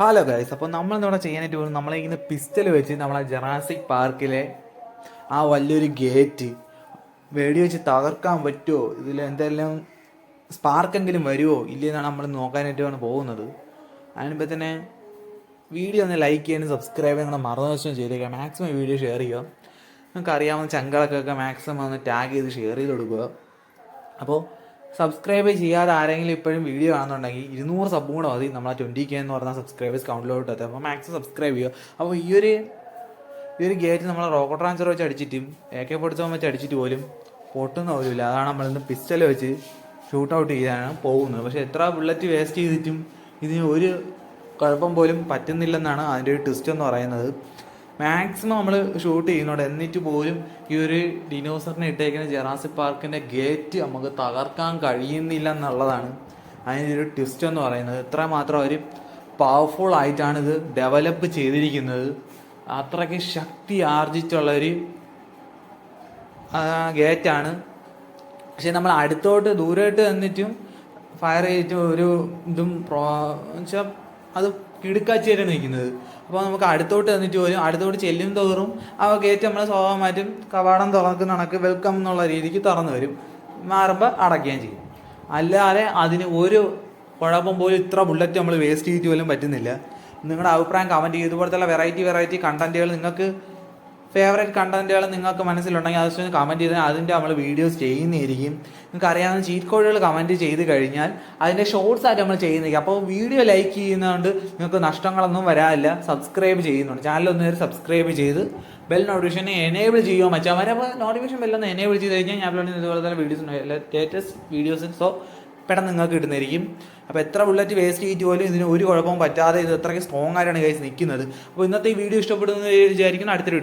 Hello guys അപ്പോൾ നമ്മൾ ഇവിടെ ചെയ്യാനായിട്ട് പോകുന്നത്? നമ്മളെ ഇങ്ങനെ പിസ്റ്റൽ വെച്ച് നമ്മളെ ജറാസിക് പാർക്കിലെ ആ വലിയൊരു ഗേറ്റ് വെടി വെച്ച് തകർക്കാൻ പറ്റുമോ ഇതിൽ എന്തെല്ലാം സ്പാർക്കെങ്കിലും വരുമോ ഇല്ലെന്നാണ് നമ്മൾ നോക്കാനായിട്ടാണ് പോകുന്നത്. അതിനിപ്പോൾ തന്നെ വീഡിയോ ഒന്ന് ലൈക്ക് ചെയ്യാനും സബ്സ്ക്രൈബ് ചെയ്യാനും മറന്നുവശം ചെയ്തേക്കുക മാക്സിമം വീഡിയോ ഷെയർ ചെയ്യുക. നിങ്ങൾക്ക് അറിയാവുന്ന ചങ്കളൊക്കെ മാക്സിമം ഒന്ന് ടാഗ് ചെയ്ത് ഷെയർ ചെയ്ത് കൊടുക്കുക. അപ്പോൾ സബ്സ്ക്രൈബ് ചെയ്യാതെ ആരെങ്കിലും ഇപ്പോഴും വീഡിയോ കാണുന്നുണ്ടെങ്കിൽ ഇരുന്നൂറ് സബ് കൂടെ മതി. നമ്മളെ ട്വന്റി കെ എന്ന് പറഞ്ഞാൽ സബ്സ്ക്രൈബേഴ്സ് കൗണ്ടിലോട്ട് എത്തുക അപ്പോൾ മാക്സിമം സബ്സ്ക്രൈബ് ചെയ്യുക. അപ്പോൾ ഈ ഒരു ഈ ഒരു ഗേറ്റ് നമ്മൾ റോക്കറ്റ് ട്രാൻസ്ഫർ വെച്ച് അടിച്ചിട്ടും എ കെ പൊടിച്ചവൻ വെച്ച് അടിച്ചിട്ട് പോലും പൊട്ടുന്ന പോലുമില്ല. അതാണ് നമ്മളിന്ന് പിസ്റ്റൽ വെച്ച് ഷൂട്ട് ഔട്ട് ചെയ്താണ് പോകുന്നത്. പക്ഷേ എത്ര ബുള്ളറ്റ് വേസ്റ്റ് ചെയ്തിട്ടും ഇതിന് ഒരു കുഴപ്പം പോലും പറ്റുന്നില്ലെന്നാണ് അതിന്റെ ഒരു ട്വിസ്റ്റ് എന്ന് പറയുന്നത്. മാക്സിമം നമ്മൾ ഷൂട്ട് ചെയ്യുന്നുണ്ട്. എന്നിട്ട് പോലും ഈ ഒരു ഡിനോസറിനെ ഇട്ടേക്കുന്ന ജെറാസി പാർക്കിന്റെ ഗേറ്റ് നമുക്ക് തകർക്കാൻ കഴിയുന്നില്ല എന്നുള്ളതാണ് അതിന്റെ ഒരു ട്വിസ്റ്റ് എന്ന് പറയുന്നത്. ഇത്ര മാത്രം അവർ പവർഫുൾ ആയിട്ടാണ് ഇത് ഡെവലപ്പ് ചെയ്തിരിക്കുന്നത്. അത്രയ്ക്ക് ശക്തി ആർജിച്ചുള്ള ഒരു ഗേറ്റാണ് പക്ഷെ നമ്മൾ അടുത്തോട്ട് ദൂരമായിട്ട് തന്നിട്ടും ഫയർ ചെയ്തിട്ടും ഒരു ഇതും പ്രോ അത് കിടുക്കാച്ചേരാണ് നിൽക്കുന്നത്. അപ്പോൾ നമുക്ക് അടുത്തോട്ട് തന്നിട്ട് പോലും അടുത്തോട്ട് ചെല്ലും തോറും ആ ഗേറ്റ് നമ്മൾ സ്വാഭാവികമായിട്ടും കവാടം തുറക്കുന്ന കണക്ക് വെൽക്കം എന്നുള്ള രീതിക്ക് തുറന്നു വരും. മാറുമ്പോൾ അടയ്ക്കുകയും ചെയ്യും. അല്ലാതെ അതിന് ഒരു കുഴപ്പം പോലും ഇത്ര ബുള്ളറ്റ് നമ്മൾ വേസ്റ്റ് ചെയ്തിട്ട് പോലും പറ്റുന്നില്ല. നിങ്ങളുടെ അഭിപ്രായം കമന്റ് ചെയ്ത് ഇതുപോലത്തെ വെറൈറ്റി വെറൈറ്റി കണ്ടന്റുകൾ നിങ്ങൾക്ക് ഫേവറേറ്റ് കണ്ടന്റുകൾ നിങ്ങൾക്ക് മനസ്സിലുണ്ടെങ്കിൽ അത് കമന്റ് ചെയ്താൽ അതിന്റെ നമ്മൾ വീഡിയോസ് ചെയ്യുന്നതായിരിക്കും. നിങ്ങൾക്ക് അറിയാവുന്ന ചീറ്റ് കോഡുകൾ കമന്റ് ചെയ്ത് കഴിഞ്ഞാൽ അതിന്റെ ഷോർട്സ് ആയിട്ട് നമ്മൾ ചെയ്യുന്നതായിരിക്കും. അപ്പോൾ വീഡിയോ ലൈക്ക് ചെയ്യുന്നതുകൊണ്ട് നിങ്ങൾക്ക് നഷ്ടങ്ങളൊന്നും വരാനില്ല സബ്സ്ക്രൈബ് ചെയ്യുന്നുണ്ട്. ചാനലൊന്നും നേരെ സബ്സ്ക്രൈബ് ചെയ്ത് ബെൽ നോട്ടിഫിക്കേഷൻ എനേബിൾ ചെയ്യുമോ മച്ചാൽ വരെ അപ്പോൾ നോട്ടിഫിക്കേഷൻ ബെല്ലൊന്ന് എനേബിൾ ചെയ്ത് കഴിഞ്ഞാൽ ഞാൻ ഇതുപോലെ തന്നെ വീഡിയോസ് ലേറ്റസ്റ്റ് വീഡിയോസ് സോ പെട്ടെന്ന് നിങ്ങൾക്ക് കിട്ടുന്നതായിരിക്കും. അപ്പോൾ എത്ര ബുള്ളറ്റ് വേസ്റ്റ് ചെയ്തിട്ട് പോലും ഇതിന് ഒരു കുഴപ്പവും പറ്റാതെ ഇത് അത്രയ്ക്ക് സ്ട്രോങ് ആയിട്ടാണ് കൈസ് നിൽക്കുന്നത്. അപ്പോൾ ഇന്നത്തെ ഈ വീഡിയോ ഇഷ്ടപ്പെടുന്നത് വിചാരിക്കുന്നു. അടുത്തൊരു